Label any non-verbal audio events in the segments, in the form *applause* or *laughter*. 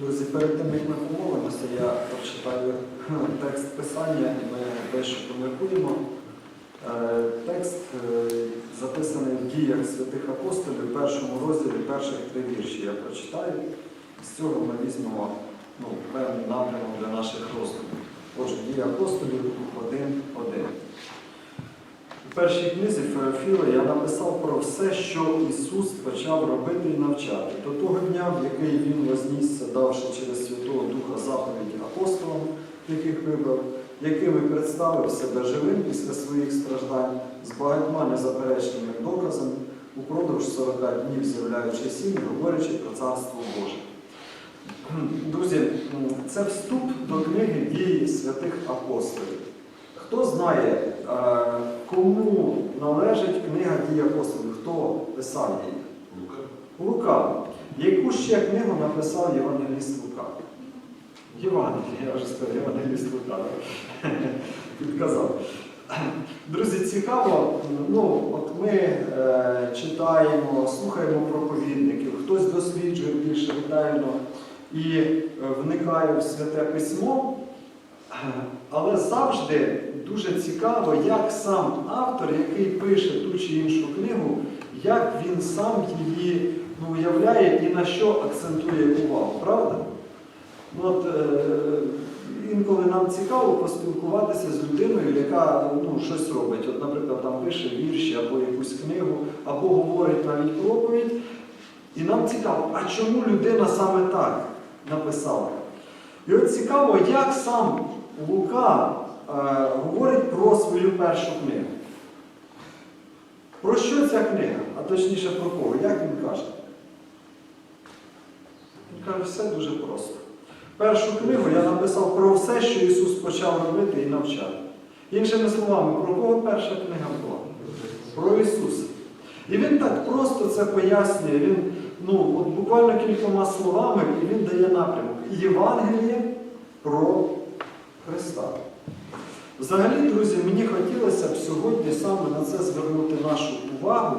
Друзі, перед тим, як ми помолимося, я прочитаю *laughs* текст писання і ми дещо поміркуємо. Е, Текст е, записаний в діях святих апостолів у першому розділі перших три вірші. Я прочитаю. З цього ми візьмемо ну, певний напрямок для наших роздумів. Отже, дії апостолів 1.1. Першій книзі Феофіла я написав про все, що Ісус почав робити і навчати. До того дня, в який Він вознісся, давши через Святого Духа заповіді апостолам, яких вибрав, якими представив себе живим після своїх страждань, з багатьма незаперечними доказами, упродовж 40 днів з'являючись їм, говорячи про Царство Боже. Друзі, це вступ до книги дії святих апостолів. Хто знає, кому належить книга дій апостолів? Хто писав її? Лука. Яку ще книгу написав Євангеліст Лука? Євангеліє, я вже сказав, Євангеліст Лука. *laughs* Підказав. Друзі, цікаво, ну, от ми е, читаємо, слухаємо проповідників, хтось досліджує більш ретельно і е, вникає в святе письмо. Але завжди дуже цікаво, як сам автор, який пише ту чи іншу книгу, як він сам її ну, уявляє і на що акцентує увагу, правда? Ну, От, е, інколи нам цікаво поспілкуватися з людиною, яка ну, щось робить. От, наприклад, там пише вірші або якусь книгу, або говорить навіть проповідь. І нам цікаво, а чому людина саме так написала? І от цікаво, як сам Лука говорить про свою першу книгу. Про що ця книга? А точніше про кого? Як він каже? Він каже, все дуже просто. Першу книгу я написав про все, що Ісус почав робити і навчати. Іншими словами, про кого перша книга була? Про Ісуса. І він так просто це пояснює. Він ну, от буквально кількома словами і він дає напрямок. Євангеліє про Христа. Взагалі, друзі, мені хотілося б сьогодні саме на це звернути нашу увагу.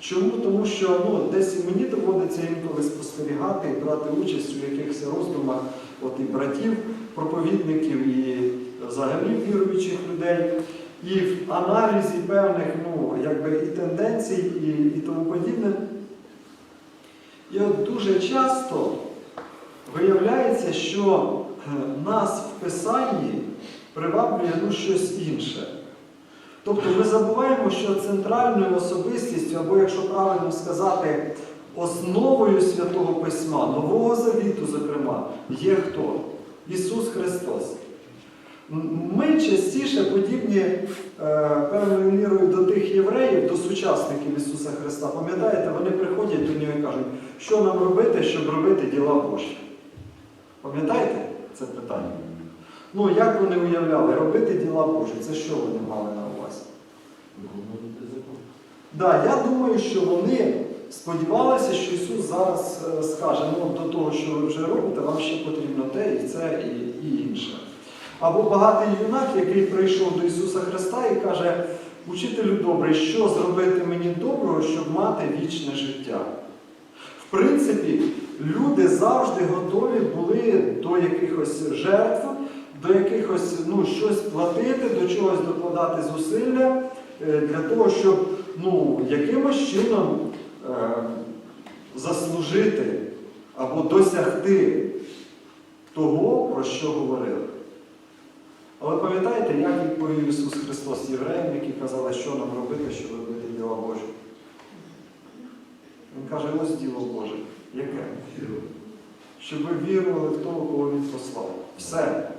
Чому? Тому що ну, десь мені доводиться інколи спостерігати і брати участь у якихось роздумах от і братів, проповідників, і взагалі віруючих людей, і в аналізі певних ну, якби, і тенденцій, і, і тому подібне. І от дуже часто виявляється, що е, нас в Писанні приваблює ну, щось інше. Тобто ми забуваємо, що центральною особистістю, або, якщо правильно сказати, основою Святого Письма, Нового Завіту, зокрема, є хто? Ісус Христос. Ми частіше подібні е, певною мірою до тих євреїв, до сучасників Ісуса Христа. Пам'ятаєте, вони приходять до нього і кажуть, що нам робити, щоб робити діла Божі. Пам'ятаєте це питання? Ну, як вони уявляли, робити діла Божі, це що вони мали на увазі? Да, я думаю, що вони сподівалися, що Ісус зараз е, скаже, ну до того, що ви вже робите, вам ще потрібно те, і це, і, і інше. Або багатий юнак, який прийшов до Ісуса Христа і каже, учителю добрий, що зробити мені доброго, щоб мати вічне життя? В принципі, люди завжди готові були до якихось жертв, до якихось ну, щось платити, до чогось докладати зусилля е, для того, щоб ну, якимось чином е, заслужити або досягти того, про що говорили. Але пам'ятаєте, як відповів Ісус Христос євреям, які казали, що нам робити, щоб робити діла Божі? Він каже, ось діло Боже. Яке? Щоб ви вірували в того, кого Він послав. Все.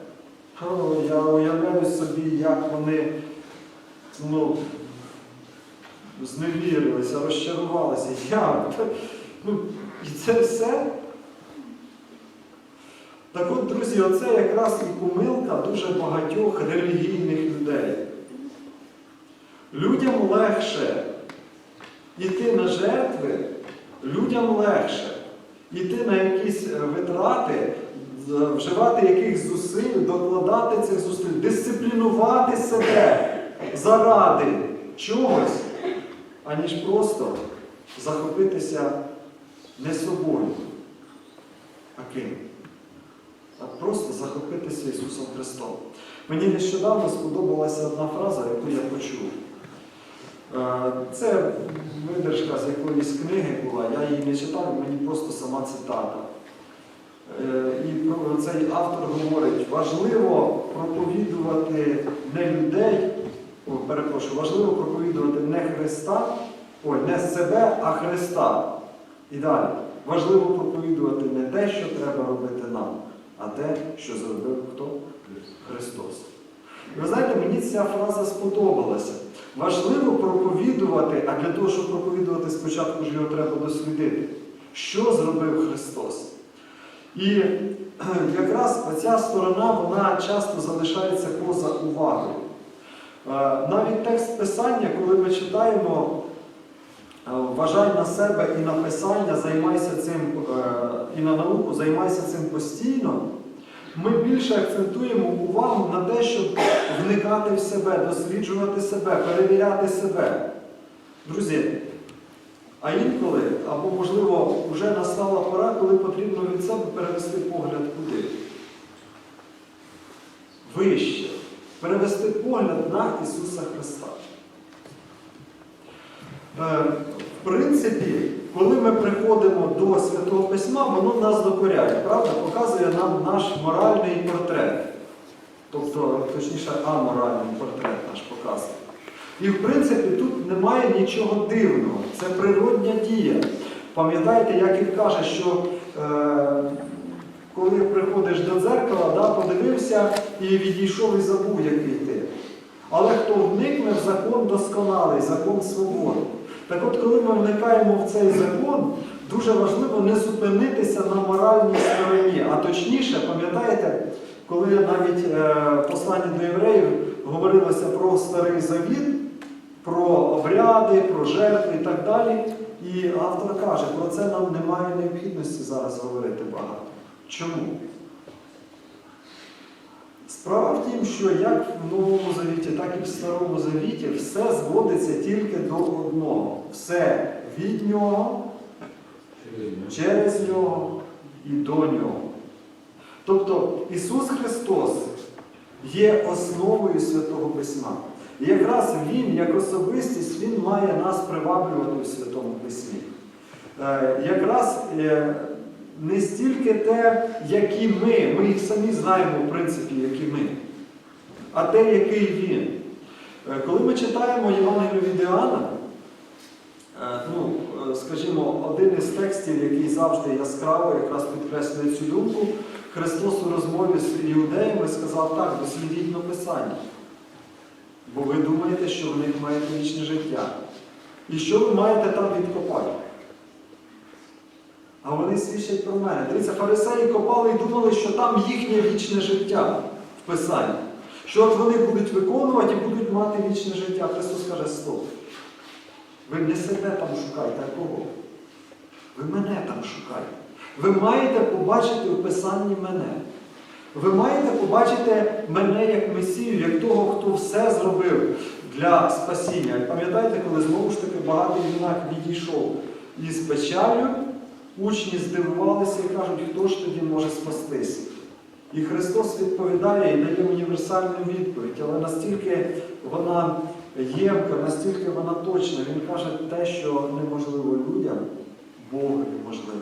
Я уявляю собі, як вони ну, зневірилися, розчарувалися. Як? Ну, і це все. Так от, друзі, оце якраз і помилка дуже багатьох релігійних людей. Людям легше йти на жертви, людям легше йти на якісь е, витрати, вживати якихось зусиль, докладати цих зусиль, дисциплінувати себе заради чогось, аніж просто захопитися не собою, а ким? хреститися Ісусом Христом. Мені нещодавно сподобалася одна фраза, яку я почув. Е, Це видержка з якоїсь книги була, я її не читав, мені просто сама цитата. Е, І про- цей автор говорить, важливо проповідувати не людей, о, перепрошую, важливо проповідувати не Христа, ой, не себе, а Христа. І далі. Важливо проповідувати не те, що треба робити нам, а те, що зробив хто? Христос. І ви знаєте, мені ця фраза сподобалася. Важливо проповідувати, а для того, щоб проповідувати, спочатку ж його треба дослідити, що зробив Христос. І *clears throat* якраз ця сторона вона часто залишається поза увагою. Е, Навіть текст Писання, коли ми читаємо, е, вважай на себе і на писання, займайся цим, е, і на науку, займайся цим постійно. Ми більше акцентуємо увагу на те, щоб вникати в себе, досліджувати себе, перевіряти себе. Друзі, а інколи, або, можливо, вже настала пора, коли потрібно від себе перевести погляд куди? Вище. Перевести погляд на Ісуса Христа. Е, В принципі, коли ми приходимо до Святого Письма, воно нас докоряє, правда? Показує нам наш моральний портрет. Тобто, точніше, аморальний портрет наш показує. І в принципі тут немає нічого дивного. Це природня дія. Пам'ятаєте, як він каже, що е, коли приходиш до дзеркала, да, подивився і відійшов і забув, який ти. Але хто вникне в закон досконалий, закон свободи. Так от, коли ми вникаємо в цей закон, дуже важливо не зупинитися на моральній стороні. А точніше, пам'ятаєте, коли навіть е, послання до євреїв говорилося про старий завіт, про обряди, про жертви і так далі. І автор каже, про це нам немає необхідності зараз говорити багато. Чому? Справа в тім, що як в Новому Завіті, так і в Старому Завіті все зводиться тільки до одного. Все від нього, через нього і до нього. Тобто Ісус Христос є основою Святого Письма. І якраз Він, як особистість, Він має нас приваблювати у Святому Письмі. Е, Якраз е, не стільки те, які ми, ми їх самі знаємо, в принципі, які ми, а те, який він. Е, Коли ми читаємо Євангелію від Іоанна, ну, скажімо, один із текстів, який завжди яскраво якраз підкреслює цю думку, Христос у розмові з іудеями сказав так, дослідіть написання. Бо ви думаєте, що в них маєте вічне життя. І що ви маєте там відкопати? А вони свідчать про мене. Дивіться, фарисеї копали і думали, що там їхнє вічне життя в Писанні. Що от вони будуть виконувати і будуть мати вічне життя. Христос каже, стоп. Ви не себе там шукайте, а кого? Ви мене там шукайте. Ви маєте побачити у Писанні мене. Ви маєте побачити мене як Месію, як того, хто все зробив для спасіння. Пам'ятаєте, коли знову ж таки багатий юнак відійшов із печалю, учні здивувалися і кажуть, хто ж тоді може спастися? І Христос відповідає і дає універсальну відповідь, але настільки вона ємка, настільки вона точна, він каже те, що неможливо людям, Богу можливо.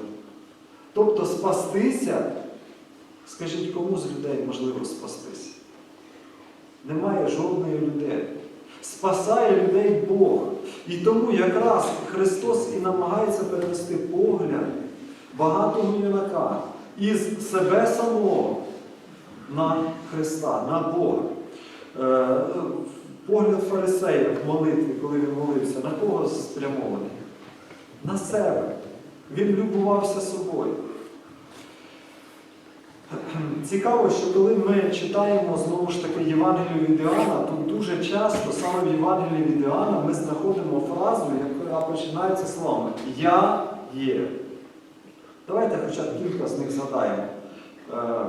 Тобто спастися, скажіть, кому з людей можливо спастися? Немає жодної людини. Спасає людей Бог. І тому якраз Христос і намагається перевести погляд багатого юнака із себе самого на Христа, на Бога. Е, Погляд фарисея в молитві, коли він молився, на кого спрямований? На себе. Він любувався собою. Цікаво, що коли ми читаємо знову ж таки Євангелію від Іоанна, то дуже часто саме в Євангелії від Іоанна ми знаходимо фразу, яка починається словами Я є. Давайте хоча б кілька з них згадаємо. Е,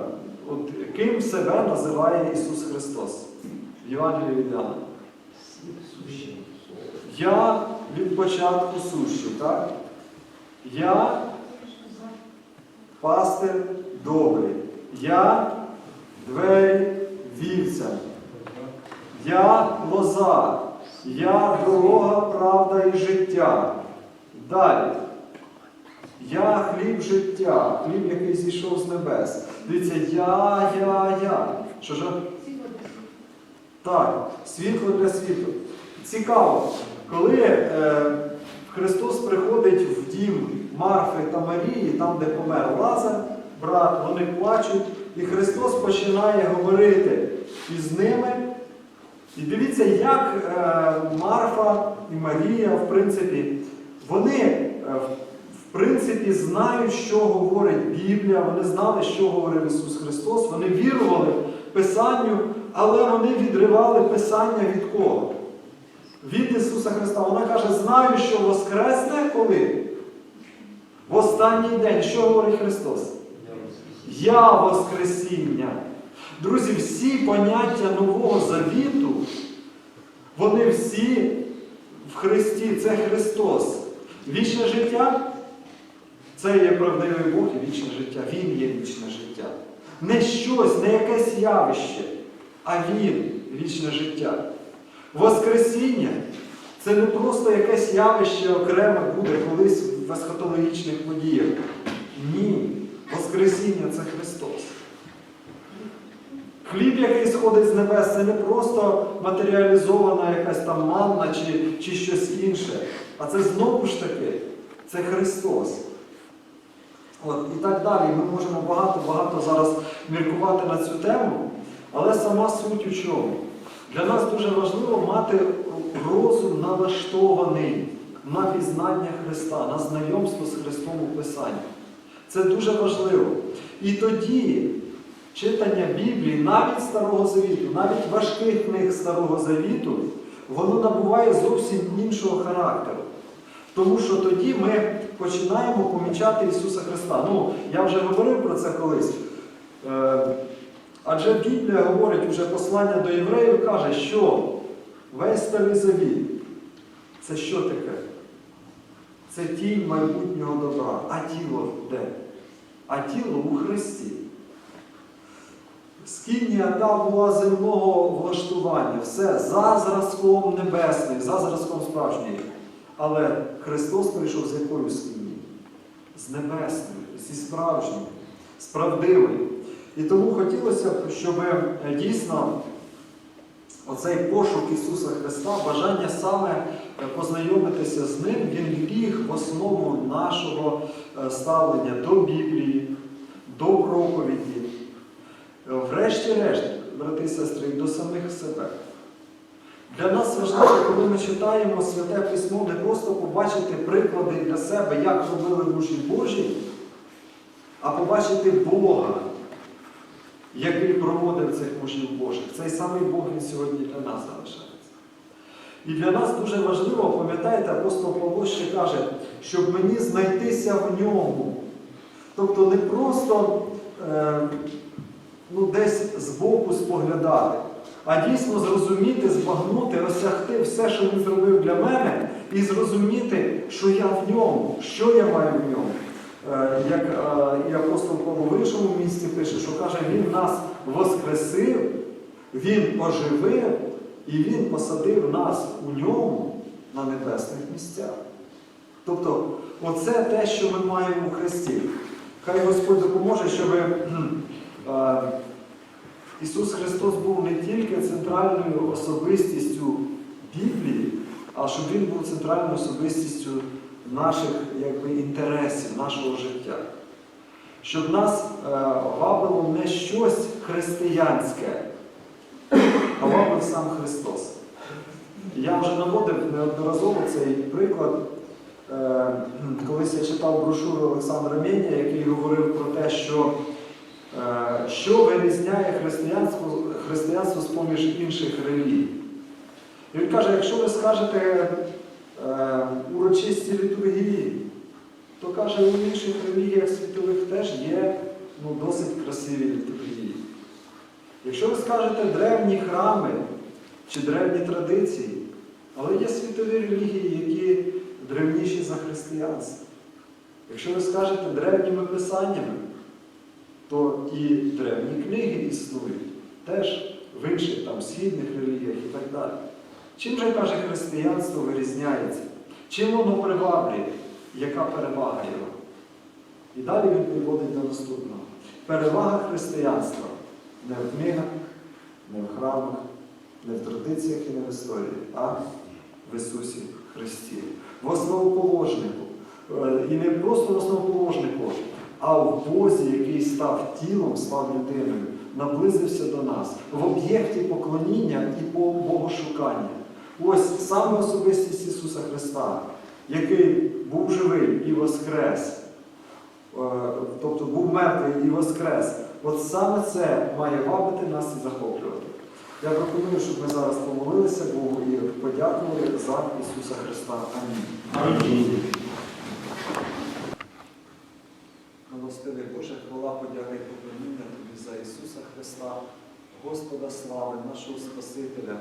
От ким себе називає Ісус Христос в Євангелії від Іоанна? Я від початку сущий, так? Я пастир добрий. Я двері вівцям. Я лоза, я дорога, правда і життя. Далі. Я хліб життя, хліб, який зійшов з небес. Дивіться, я, я, я. Що ж? Так, світло для світу. Цікаво, коли е, Христос приходить в дім Марфи та Марії, там, де помер Лазар, брат, вони плачуть, і Христос починає говорити із ними. І дивіться, як е, Марфа і Марія, в принципі, вони е, в- принципі знають, що говорить Біблія, вони знали, що говорив Ісус Христос, вони вірували Писанню, але вони відривали Писання від кого? Від Ісуса Христа. Вона каже, знаю, що Воскресне коли? В останній день. Що говорить Христос? Я Воскресіння. Друзі, всі поняття Нового Завіту, вони всі в Христі, це Христос. Вічне життя це є правдивий Бог і вічне життя. Він є вічне життя. Не щось, не якесь явище, а Він вічне життя. Воскресіння це не просто якесь явище окреме буде колись в есхатологічних подіях. Ні. Воскресіння це Христос. Хліб, який сходить з небес, це не просто матеріалізована якась там манна чи, чи щось інше. А це знову ж таки, це Христос. От, і так далі. Ми можемо багато-багато зараз міркувати на цю тему, але сама суть у чому? Для нас дуже важливо мати розум налаштований на пізнання Христа, на знайомство з Христом у Писанні. Це дуже важливо. І тоді читання Біблії, навіть Старого Завіту, навіть важких книг Старого Завіту, воно набуває зовсім іншого характеру. Тому що тоді ми починаємо помічати Ісуса Христа. Ну, я вже говорив про це колись. Е, адже Біблія говорить, уже послання до євреїв каже, що весь старий завіт це що таке? Це тінь майбутнього добра. А тіло де? А тіло у Христі. Скінія та була земного влаштування, все за зразком небесним, за зразком справжньої. Але Христос прийшов з якою скині? З небесною, зі справжньою, з правдивою. І тому хотілося б, щоб е, дійсно оцей пошук Ісуса Христа, бажання саме е, познайомитися з Ним, він ліг в основу нашого е, ставлення до Біблії, до проповіді. Е, Врешті-решт, брати і сестри, до самих себе. Для нас важливо, коли ми читаємо Святе Письмо, не просто побачити приклади для себе, як робили мужі Божі, а побачити Бога, який проводив цих мужів Божих. Цей самий Бог він сьогодні для нас залишається. І для нас дуже важливо, пам'ятаєте, апостол Павло ще каже, щоб мені знайтися в ньому. Тобто не просто е, ну, десь збоку споглядати, а дійсно зрозуміти, збагнути, осягти все, що він зробив для мене, і зрозуміти, що я в ньому, що я маю в ньому. Е, Як е, і апостол Павло в іншому місці пише, що каже, Він нас воскресив, Він оживив і Він посадив нас у ньому на небесних місцях. Тобто, оце те, що ми маємо у Христі. Хай Господь допоможе, щоб е, Ісус Христос був не тільки центральною особистістю Біблії, а щоб Він був центральною особистістю наших якби, інтересів, нашого життя. Щоб нас е, вабило не щось християнське, а вабив сам Христос. Я вже наводив неодноразово цей приклад. Е, Колись я читав брошуру Олександра Меня, який говорив про те, що Е, що вирізняє християнство, християнство з-поміж інших релігій. Він каже, якщо ви скажете урочисті літургії, то каже, у інших релігіях світових теж є ну, досить красиві літургії. Якщо ви скажете древні храми чи древні традиції, але є світові релігії, які древніші за християнство. Якщо ви скажете древніми писаннями, то і древні книги існують, теж в інших там східних релігіях і так далі. Чим же каже християнство вирізняється? Чим воно приваблює? Яка перевага його? І далі він приводить до наступного. Перевага християнства не в книгах, не в храмах, не в традиціях і не в історії, а в Ісусі Христі. В основоположнику. Е, І не просто в основоположнику, а в Бозі, який став тілом, став людиною, наблизився до нас, в об'єкті поклоніння і богошукання. Ось саме особистість Ісуса Христа, який був живий і воскрес. Е, тобто був мертвий і воскрес. От саме це має вабити нас і захоплювати. Я пропоную, щоб ми зараз помолилися Богу і подякували за Ісуса Христа. Амінь. Амінь. Милостивий Боже, хвала, подяка і поклоніння Тобі за Ісуса Христа, Господа слави, нашого Спасителя,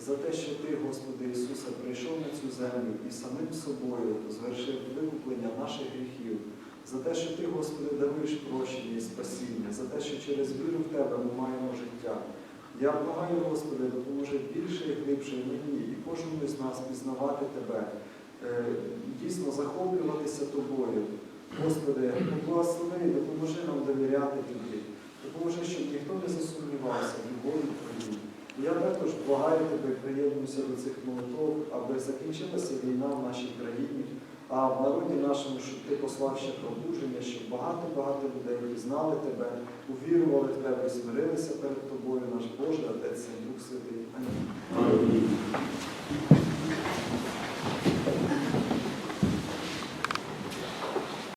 за те, що Ти, Господи Ісусе, прийшов на цю землю і самим собою звершив викуплення наших гріхів, за те, що Ти, Господи, даруєш прощення і спасіння, за те, що через віру в Тебе ми маємо життя. Я благаю, Господи, допоможи більше і глибше мені і кожному з нас пізнавати Тебе, е, дійсно захоплюватися Тобою. Господи, благослови, допоможи нам довіряти Тобі, допоможи, щоб ніхто не засумнівався любові Твоїй. Я також благаю Тебе, приєднуюся до цих молитов, аби закінчилася війна в нашій країні, а в народі нашому, щоб Ти послав ще пробудження, щоб багато-багато людей пізнали Тебе, увірували в Тебе і смирилися перед Тобою, наш Боже, Отець Дух Святий. Амінь. Амінь.